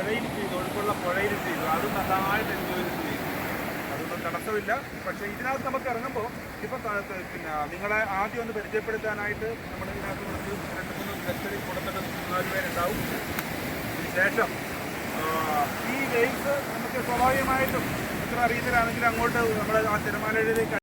പുഴയിൽ ചെയ്തു ഒഴുക്കുള്ള പുഴയിൽ ചെയ്തു. അത് നന്നായിട്ട് എൻജോയ് ചെയ്തു. അതൊന്നും തടസ്സമില്ല. പക്ഷേ ഇതിനകത്ത് നമുക്ക് ഇറങ്ങുമ്പോൾ ഇപ്പം പിന്നെ നിങ്ങളെ ആദ്യം ഒന്ന് പരിചയപ്പെടുത്താനായിട്ട് നമ്മൾ ഇതിനകത്ത് കുറച്ച് രണ്ട് മൂന്ന് ലക്ഷറി കൊടുത്തിട്ട് നാല് പേരുണ്ടാവും. ശേഷം ഈ വേവ്സ് നമുക്ക് സ്വാഭാവികമായിട്ടും ഇത്ര അറിയുന്നതാണെങ്കിൽ അങ്ങോട്ട് നമ്മൾ ആ തിരമാലയിലേക്ക്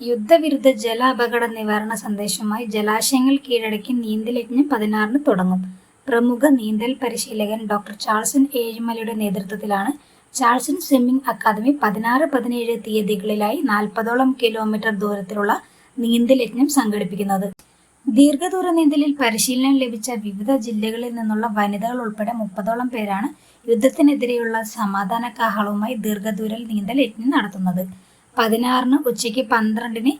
യുദ്ധവിരുദ്ധ ജല അപകട നിവാരണ സന്ദേശവുമായി ജലാശയങ്ങൾ കീഴടക്കി നീന്തൽ യജ്ഞം പതിനാറിന് തുടങ്ങും. പ്രമുഖ നീന്തൽ പരിശീലകൻ ഡോക്ടർ ചാൾസൺ ഏഴിമലയുടെ നേതൃത്വത്തിലാണ് ചാൾസൺ സ്വിമ്മിംഗ് അക്കാദമി പതിനാറ് പതിനേഴ് തീയതികളിലായി നാൽപ്പതോളം കിലോമീറ്റർ ദൂരത്തിലുള്ള നീന്തൽ യജ്ഞം സംഘടിപ്പിക്കുന്നത്. ദീർഘദൂര നീന്തലിൽ പരിശീലനം ലഭിച്ച വിവിധ ജില്ലകളിൽ നിന്നുള്ള വനിതകൾ ഉൾപ്പെടെ മുപ്പതോളം പേരാണ് യുദ്ധത്തിനെതിരെയുള്ള സമാധാന കാഹളവുമായി ദീർഘദൂര നീന്തൽ യജ്ഞം നടത്തുന്നത്. പതിനാറിന് ഉച്ചയ്ക്ക് പന്ത്രണ്ടിന്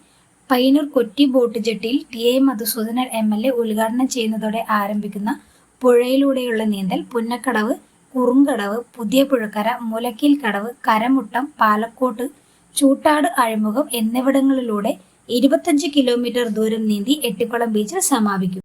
Payyanur Kotti boat ജെട്ടിയിൽ T A Madhusoodanan M L A ഉദ്ഘാടനം ചെയ്യുന്നതോടെ ആരംഭിക്കുന്ന പുഴയിലൂടെയുള്ള നീന്തൽ പുന്നക്കടവ് കുറുങ്കടവ് പുതിയ പുഴക്കര മുലക്കിൽ കടവ് കരമുട്ടം പാലക്കോട്ട് ചൂട്ടാട് അഴിമുഖം എന്നിവിടങ്ങളിലൂടെ ഇരുപത്തഞ്ച് കിലോമീറ്റർ ദൂരം നീന്തി എട്ടിക്കുളം ബീച്ചിൽ സമാപിക്കും.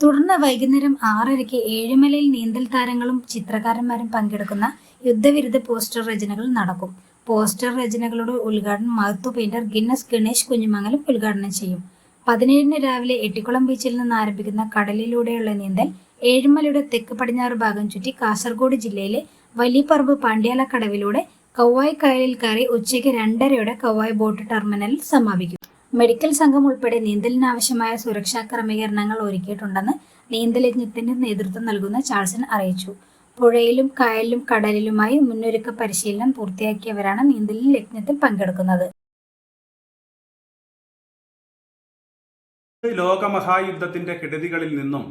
തുടർന്ന് വൈകുന്നേരം ആറരയ്ക്ക് ഏഴുമലയിൽ നീന്തൽ താരങ്ങളും ചിത്രകാരന്മാരും പങ്കെടുക്കുന്ന യുദ്ധവിരുദ്ധ പോസ്റ്റർ രചനകൾ നടക്കും. പോസ്റ്റർ രചനകളുടെ ഉദ്ഘാടനം മഹത്തു പെയിന്റർ ഗിന്നസ് ഗണേഷ് കുഞ്ഞുമംഗലം ഉദ്ഘാടനം ചെയ്യും. പതിനേഴിന് രാവിലെ എട്ടിക്കുളം ബീച്ചിൽ നിന്ന് ആരംഭിക്കുന്ന കടലിലൂടെയുള്ള നീന്തൽ ഏഴുമലയുടെ തെക്ക് പടിഞ്ഞാറ് ഭാഗം ചുറ്റി കാസർഗോഡ് ജില്ലയിലെ വലിയപറമ്പ് പാണ്ഡ്യാല കടവിലൂടെ കൗവായ് കായലിൽ കയറി ഉച്ചയ്ക്ക് രണ്ടരയോടെ കൗവായ് ബോട്ട് ടെർമിനലിൽ സമാപിക്കും. മെഡിക്കൽ സംഘം ഉൾപ്പെടെ നീന്തലിനാവശ്യമായ സുരക്ഷാ ക്രമീകരണങ്ങൾ ഒരുക്കിയിട്ടുണ്ടെന്ന് നീന്തലജ്ഞത്തിന്റെ നേതൃത്വം നൽകുന്ന ചാൾസൺ അറിയിച്ചു. പുഴയിലും കായലിലും കടലിലുമായി മുന്നൊരുക്ക പരിശീലനം പൂർത്തിയാക്കിയവരാണ് നീന്തലിൽ യജ്ഞത്തിൽ പങ്കെടുക്കുന്നത്. ലോകമഹായുദ്ധത്തിന്റെ കെടുതികളിൽ നിന്നും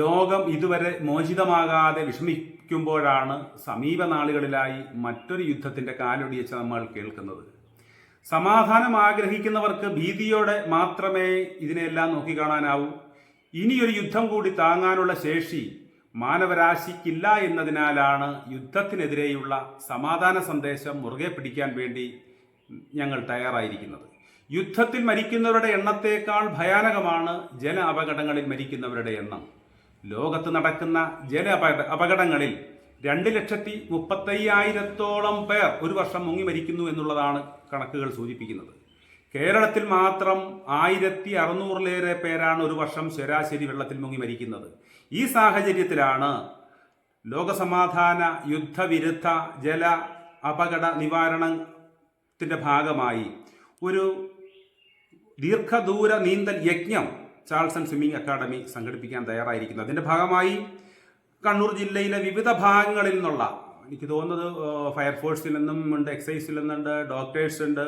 ലോകം ഇതുവരെ മോചിതമാകാതെ വിഷമിക്കുമ്പോഴാണ് സമീപ നാളുകളിലായി മറ്റൊരു യുദ്ധത്തിന്റെ കാലൊടിയച്ച് നമ്മൾ കേൾക്കുന്നത്. സമാധാനം ആഗ്രഹിക്കുന്നവർക്ക് ഭീതിയോടെ മാത്രമേ ഇതിനെല്ലാം നോക്കിക്കാണാനാവൂ ഇനിയൊരു യുദ്ധം കൂടി താങ്ങാനുള്ള ശേഷി മാനവരാശിക്കില്ല എന്നതിനാലാണ് യുദ്ധത്തിനെതിരെയുള്ള സമാധാന സന്ദേശം മുറുകെ പിടിക്കാൻ വേണ്ടി ഞങ്ങൾ തയ്യാറായിരിക്കുന്നത്. യുദ്ധത്തിൽ മരിക്കുന്നവരുടെ എണ്ണത്തേക്കാൾ ഭയാനകമാണ് ജല അപകടങ്ങളിൽ മരിക്കുന്നവരുടെ എണ്ണം. ലോകത്ത് നടക്കുന്ന ജല അപകട അപകടങ്ങളിൽ രണ്ട് ലക്ഷത്തി മുപ്പത്തയ്യായിരത്തോളം പേർ ഒരു വർഷം മുങ്ങി മരിക്കുന്നു എന്നുള്ളതാണ് കണക്കുകൾ സൂചിപ്പിക്കുന്നത്. കേരളത്തിൽ മാത്രം ആയിരത്തി അറുന്നൂറിലേറെ പേരാണ് ഒരു വർഷം ശരാശരി വെള്ളത്തിൽ മുങ്ങി മരിക്കുന്നത്. ഈ സാഹചര്യത്തിലാണ് ലോകസമാധാന യുദ്ധവിരുദ്ധ ജല അപകട നിവാരണത്തിന്റെ ഭാഗമായി ഒരു ദീർഘദൂര നീന്തൽ യജ്ഞം ചാൾസൺ സ്വിമ്മിംഗ് അക്കാദമി സംഘടിപ്പിക്കാൻ തയ്യാറായിരിക്കുന്നത് അതിന്റെ ഭാഗമായി കണ്ണൂർ ജില്ലയിലെ വിവിധ ഭാഗങ്ങളിൽ നിന്നുള്ള എനിക്ക് തോന്നുന്നത് ഫയർഫോഴ്സിൽ നിന്നും ഉണ്ട് എക്സൈസിൽ നിന്നുണ്ട് ഡോക്ടേഴ്സ് ഉണ്ട്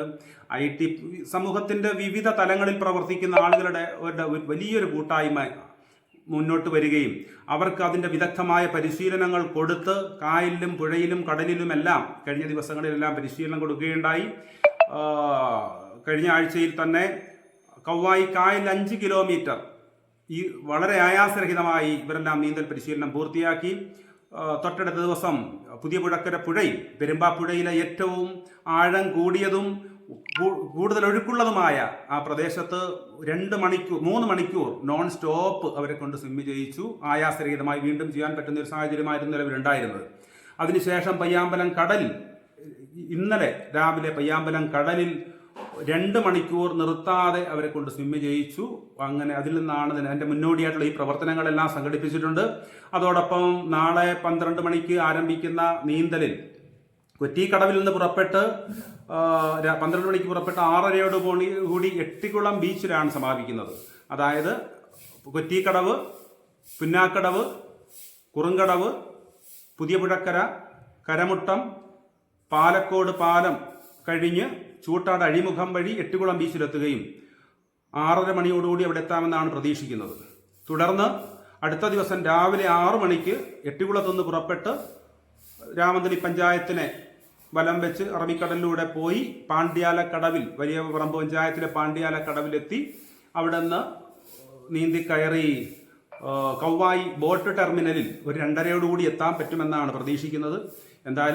ഐ ടി സമൂഹത്തിന്റെ വിവിധ തലങ്ങളിൽ പ്രവർത്തിക്കുന്ന ആളുകളുടെ വലിയൊരു കൂട്ടായ്മ മുന്നോട്ട് വരികയും അവർക്ക് അതിന്റെ വിദഗ്ധമായ പരിശീലനങ്ങൾ കൊടുത്ത് കായലിലും പുഴയിലും കടലിലുമെല്ലാം കഴിഞ്ഞ ദിവസങ്ങളിലെല്ലാം പരിശീലനം കൊടുക്കുകയുണ്ടായി. കഴിഞ്ഞ ആഴ്ചയിൽ തന്നെ കൗവായി കായൽ അഞ്ച് കിലോമീറ്റർ. ഈ വളരെ ആയാസരഹിതമായി ഇവരെല്ലാം നീന്തൽ പരിശീലനം പൂർത്തിയാക്കി. തൊട്ടടുത്ത ദിവസം പുതിയ പുഴക്കര പുഴയിൽ പെരുമ്പാപ്പുഴയിലെ ഏറ്റവും ആഴം കൂടിയതും കൂടുതൽ ഒഴുക്കുള്ളതുമായ ആ പ്രദേശത്ത് രണ്ട് മണിക്കൂർ മൂന്ന് മണിക്കൂർ നോൺ സ്റ്റോപ്പ് അവരെ കൊണ്ട് സ്വിമ്മ് ചെയ്യിച്ചു. ആയാസരഹിതമായി വീണ്ടും ചെയ്യാൻ പറ്റുന്ന ഒരു സാഹചര്യമായിരുന്നു നിലവിലുണ്ടായിരുന്നത്. അതിനുശേഷം പയ്യാമ്പലം കടലിൽ ഇന്നലെ രാവിലെ പയ്യാമ്പലം കടലിൽ രണ്ട് മണിക്കൂർ നിർത്താതെ അവരെ കൊണ്ട് സ്വിമ്മ് ചെയ്യിച്ചു. അങ്ങനെ അതിൽ നിന്നാണ് അതിന്റെ മുന്നോടിയായിട്ടുള്ള ഈ പ്രവർത്തനങ്ങളെല്ലാം സംഘടിപ്പിച്ചിട്ടുണ്ട്. അതോടൊപ്പം നാളെ പന്ത്രണ്ട് മണിക്ക് ആരംഭിക്കുന്ന നീന്തലിൽ കൊറ്റിക്കടവിൽ നിന്ന് പുറപ്പെട്ട് പന്ത്രണ്ട് മണിക്ക് പുറപ്പെട്ട് ആറരയോട് കൂടി എട്ടിക്കുളം ബീച്ചിലാണ് സമാപിക്കുന്നത്. അതായത് കൊറ്റിക്കടവ് പുന്നാക്കടവ് കുറുങ്കടവ് പുതിയ പുഴക്കര കരമുട്ടം പാലക്കോട് പാലം കഴിഞ്ഞ് ചൂട്ടാട് അഴിമുഖം വഴി എട്ടുകുളം ബീച്ചിലെത്തുകയും ആറര മണിയോടുകൂടി അവിടെ എത്താമെന്നാണ് പ്രതീക്ഷിക്കുന്നത്. തുടർന്ന് അടുത്ത ദിവസം രാവിലെ ആറു മണിക്ക് എട്ടുകുളത്തുനിന്ന് പുറപ്പെട്ട് രാമന്തലി പഞ്ചായത്തിനെ വലം വെച്ച് അറബിക്കടലിലൂടെ പോയി പാണ്ഡ്യാല കടവിൽ വലിയ പറമ്പ് പഞ്ചായത്തിലെ പാണ്ഡ്യാല കടവിലെത്തി അവിടെ നിന്ന് നീന്തി കയറി കൗവായി ബോട്ട് ടെർമിനലിൽ ഒരു രണ്ടരയോടുകൂടി എത്താൻ പറ്റുമെന്നാണ് പ്രതീക്ഷിക്കുന്നത്. എന്തായാലും